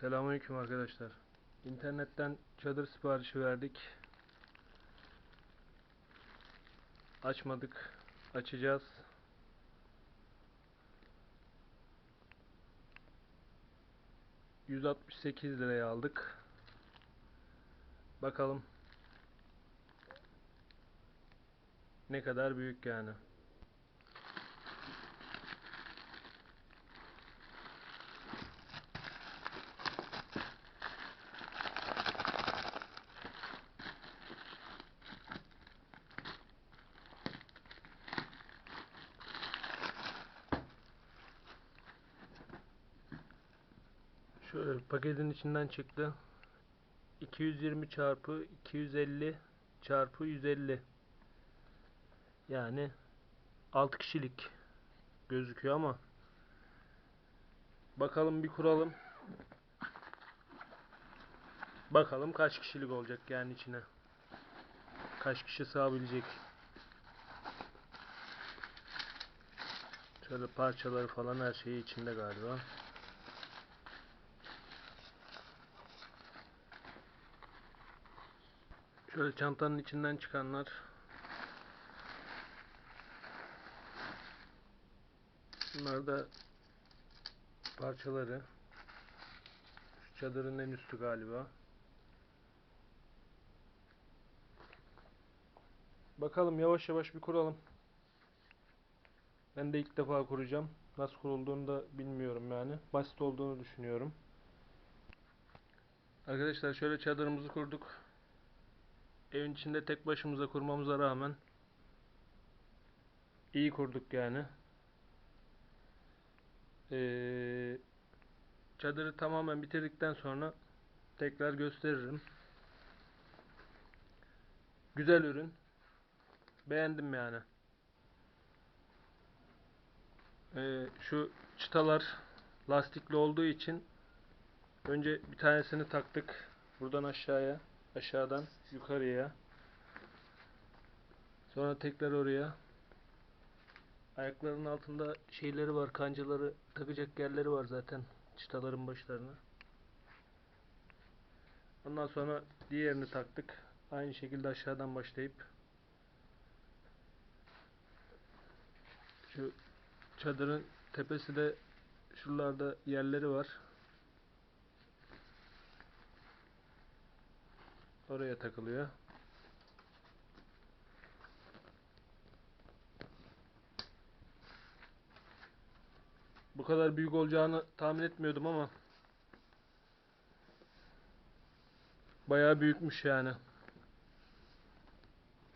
Selamünaleyküm arkadaşlar. İnternetten çadır siparişi verdik. Açmadık. Açacağız. ...168 liraya aldık. Bakalım... ...ne kadar büyük yani. Şöyle paketin içinden çıktı. 220 çarpı 250 çarpı 150. Yani 6 kişilik gözüküyor ama bakalım bir kuralım. Bakalım kaç kişilik olacak yani içine. Kaç kişi sığabilecek. Şöyle parçaları falan her şeyi içinde galiba. Şöyle çantanın içinden çıkanlar. Bunlar da parçaları. Şu çadırın en üstü galiba. Bakalım yavaş yavaş bir kuralım. Ben de ilk defa kuracağım. Nasıl kurulduğunu da bilmiyorum yani. Basit olduğunu düşünüyorum. Arkadaşlar şöyle çadırımızı kurduk. Evin içinde tek başımıza kurmamıza rağmen iyi kurduk yani. Ee, çadırı tamamen bitirdikten sonra tekrar gösteririm. Güzel ürün. Beğendim yani. Ee, şu çıtalar lastikli olduğu için önce bir tanesini taktık buradan aşağıya aşağıdan yukarıya. Sonra tekrar oraya. Ayaklarının altında şeyleri var kancaları takacak yerleri var zaten çıtaların başlarına. Ondan sonra diğerini taktık. Aynı şekilde aşağıdan başlayıp şu çadırın tepesi de şuralarda yerleri var Oraya takılıyor. Bu kadar büyük olacağını tahmin etmiyordum ama bayağı büyükmüş yani.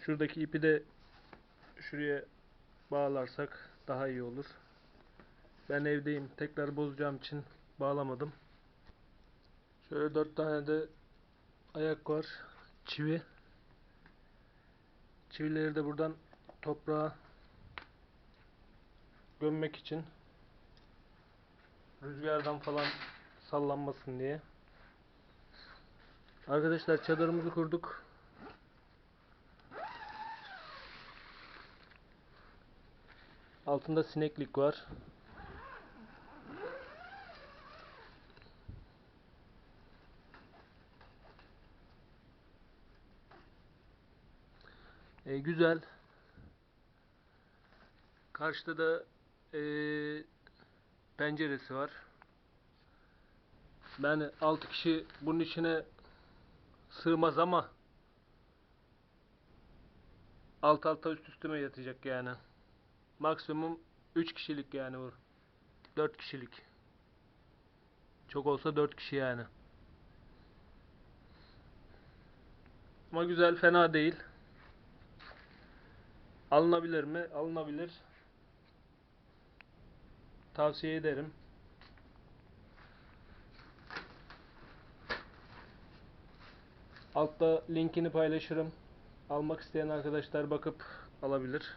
Şuradaki ipi de şuraya bağlarsak daha iyi olur. Ben evdeyim. Tekrar bozacağım için bağlamadım. Şöyle dört tane de ayak var. Çivi. Çivileri de buradan toprağa gömmek için rüzgardan falan sallanmasın diye. Arkadaşlar çadırımızı kurduk. Altında sineklik var. E, güzel. Karşıda da e, penceresi var. Ben 6 kişi bunun içine sığmaz ama alt alta üst üstüme yatacak yani. Maksimum 3 kişilik yani bu. 4 kişilik. Çok olsa 4 kişi yani. Ama güzel, fena değil. Alınabilir mi? Alınabilir. Tavsiye ederim. Altta linkini paylaşırım. Almak isteyen arkadaşlar bakıp alabilir.